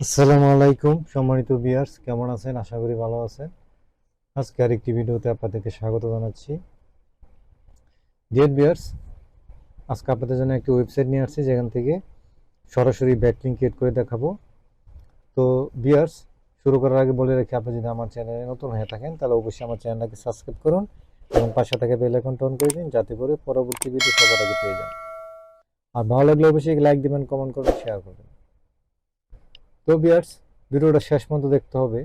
আসসালামু আলাইকুম, সম্মানিত বিয়ার্স কেমন আছেন? আশা করি ভালো আছেন। আজকে আরেকটি ভিডিওতে আপনাদেরকে স্বাগত জানাচ্ছি। ডিয়ার বিয়ার্স আজকে আপনাদের জন্য একটি ওয়েবসাইট নিয়ে আসছি, যেখান থেকে সরাসরি ব্যাকলিং ক্রিয়েট করে দেখাবো। তো বিয়ার্স শুরু করার আগে বলে রাখি, আপনি যদি আমার চ্যানেলে নতুন হয়ে থাকেন, তাহলে অবশ্যই আমার চ্যানেলটাকে সাবস্ক্রাইব করুন এবং পাশে থেকে বেল আইকনটা অন করে দিন, যাতে করে পরবর্তী ভিডিও সবার আগে পেয়ে যান। আর ভালো লাগলে অবশ্যই লাইক দিবেন কমেন্ট করবেন শেয়ার করবেন। তো বিয়ার্স, ভিডিওটা শেষ পর্যন্ত দেখতে হবে।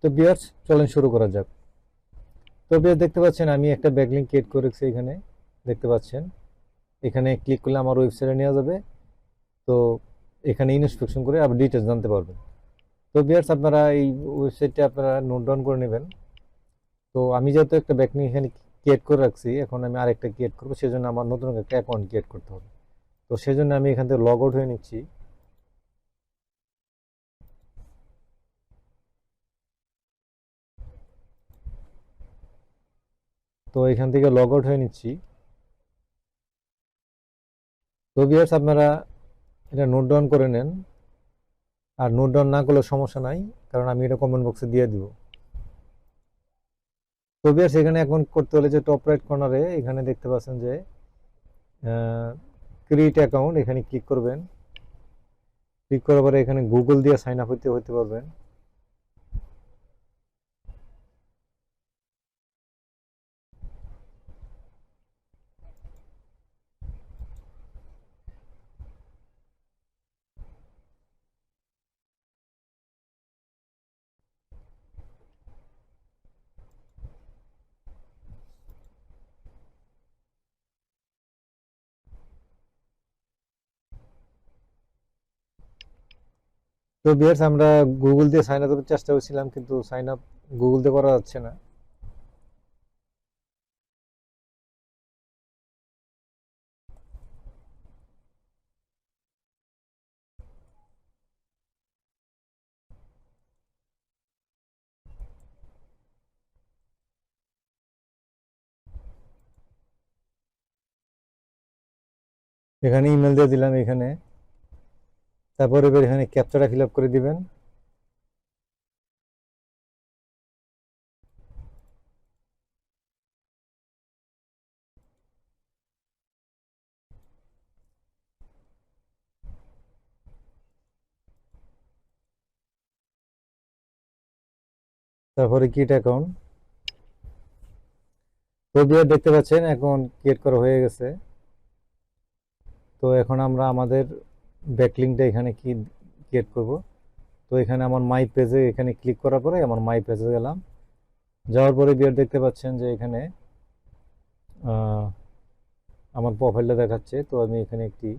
তো বিয়ার্স, চলেন শুরু করা যাক। তো বিয়ার্স, দেখতে পাচ্ছেন, আমি একটা ব্যাকলিং ক্রিয়েট করেছি এখানে। দেখতে পাচ্ছেন, এখানে ক্লিক করলে আমার ওয়েবসাইটে নেওয়া যাবে। তো এখানে ইনস্পেকশন করে আপনি ডিটেলস জানতে পারবেন। তো বিয়ার্স, আপনারা এই ওয়েবসাইটটা আপনারা নোট ডাউন করে নেবেন। তো আমি যেহেতু একটা ব্যাকলিং এখানে ক্রিয়েট করে রাখছি, এখন আমি আরেকটা ক্রিয়েট করব। সেজন্য আমার নতুন একটা অ্যাকাউন্ট ক্রিয়েট করতে হবে। তো সেজন্য আমি এখান থেকে লগ আউট হয়ে নিচ্ছি। তো এখান থেকে লগ আউট হয়ে নিচ্ছি। তো ভিউয়ার্স আপনারা এটা নোট ডাউন করে নেন। আর নোট ডাউন না করলে সমস্যা নাই, কারণ আমি এটা কমেন্ট বক্সে দিয়ে দিব। তো ভিউয়ার্স এখানে এখন করতে হলে যে টপ রাইট কর্নারে এখানে দেখতে পাচ্ছেন যে ক্রিয়েট অ্যাকাউন্ট এখানে ক্লিক করবেন। ক্লিক করার পরে এখানে গুগল দিয়ে সাইন আপ হইতে হতে পারবেন। তো বিয়ার্স আমরা গুগল দিয়ে সাইন আপের চেষ্টা করছিলাম, কিন্তু সাইন আপ গুগল দিয়ে করা যাচ্ছে না। এখানে ইমেল দিয়ে দিলাম এখানে। তারপর এবার এখানে ক্যাপচাটা ফিল করে দিবেন। তারপরে কিট অ্যাকাউন্ট তো বিয়ার দেখতে পাচ্ছেন, এখন ক্রিয়েট করা হয়ে গেছে। তো এখন আমরা আমাদের ব্যাকলিংটা এখানে কি ক্রিয়েট করব? তো এখানে আমার মাই পেজে এখানে ক্লিক করার পরে আমার মাই পেজে গেলাম। যাওয়ার পরে বিয়ার দেখতে পাচ্ছেন যে এখানে আমার প্রোফাইলটা দেখাচ্ছে। তো আমি এখানে একটি,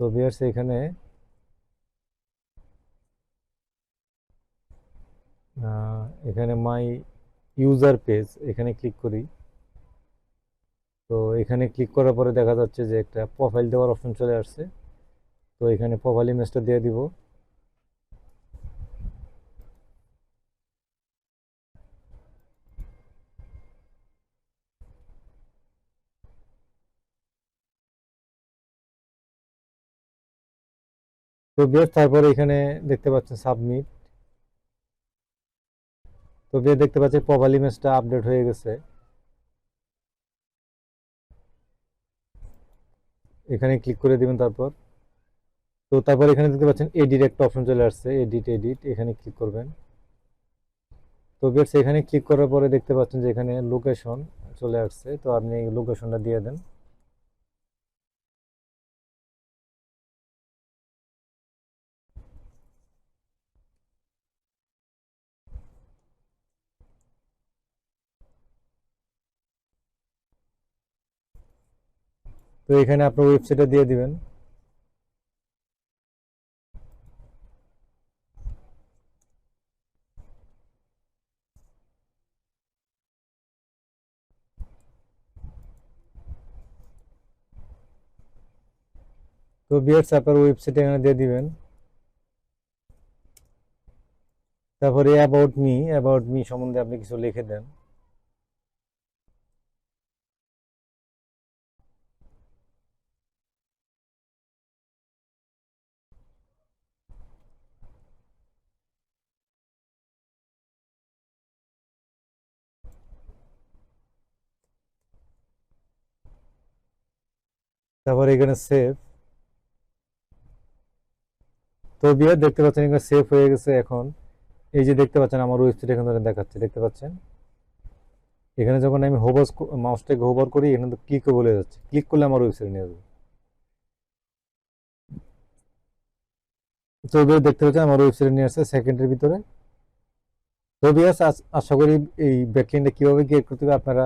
তো বিয়ার্স এখানে এখানে মাই ইউজার পেজ এখানে ক্লিক করি। তো এখানে ক্লিক করার পরে দেখা যাচ্ছে যে একটা প্রোফাইল দেওয়ার অপশন চলে আসছে। তো এখানে প্রোফাইল ইমেজটা দিয়ে দিব। তো বেশ তারপরে এখানে দেখতে পাচ্ছেন সাবমিট তো বেশ দেখতে পাচ্ছেন প্রোফাইল ইমেজটা আপডেট হয়ে গেছে। এখানে ক্লিক করে দেবেন তারপর। তো তারপর এখানে দেখতে পাচ্ছেন এডিট একটা অপশন চলে আসছে এডিট এডিট এখানে ক্লিক করবেন। তো বেশ, এখানে ক্লিক করার পরে দেখতে পাচ্ছেন যে এখানে লোকেশন চলে আসছে, তো আপনি লোকেশনটা দিয়ে দেন। তো এখানে আপনার ওয়েবসাইটে দিয়ে দিবেন। তো বিয়ার্স, আপনার ওয়েবসাইটে এখানে দিয়ে দিবেন। তারপরে অ্যাবাউট মি অ্যাবাউট মি সম্বন্ধে আপনি কিছু লিখে দেন। তারপর এখানে সেভ তো বিয়ার দেখতে পাচ্ছেন এখানে সেভ হয়ে গেছে এখন। এই যে দেখতে পাচ্ছেন আমার ওয়েবসাইট এখানে দেখাচ্ছে, দেখতে পাচ্ছেন? এখানে যখন আমি হোভার মাউসটাকে হোভার করি, এখানে তো ক্লিকও বলে যাচ্ছে। ক্লিক করলে আমার ওয়েবসাইট নিয়ে যাবে তো এবার দেখতে পাচ্ছেন আমার ওয়েবসাইট নিয়ে আসছে সেকেন্ডের ভিতরে। তো বিয়াস আশা করি এই ব্যাকলিনটা কীভাবে ক্রিয়েট করতে হবে আপনারা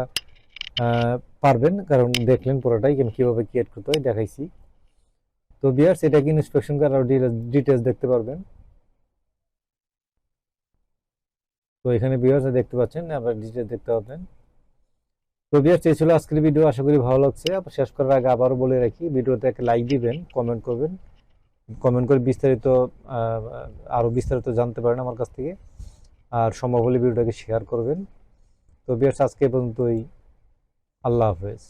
পারবেন, কারণ দেখলেন পুরোটাই কিন্তু কীভাবে ক্রিয়েট করতে হয়, দেখাইছি। তো বিয়ার্স এটাকে ইন্সপেকশন করে আরও ডিটেলস দেখতে পারবেন। তো এখানে বিয়ার্স দেখতে পাচ্ছেন আপনার ডিটেলস দেখতে পাবেন তো বিয়ার্স এই ছিল আজকের ভিডিও আশা করি ভালো লাগছে। আবার শেষ করার আগে আবারও বলে রাখি, ভিডিওতে একটা লাইক দিবেন কমেন্ট করবেন। কমেন্ট করে বিস্তারিত আরও বিস্তারিত জানতে পারেন আমার কাছ থেকে। আর সম্ভব হলে ভিডিওটাকে শেয়ার করবেন। তো বিয়ার্স আজকে পর্যন্তই। আল্লাহ হাফেজ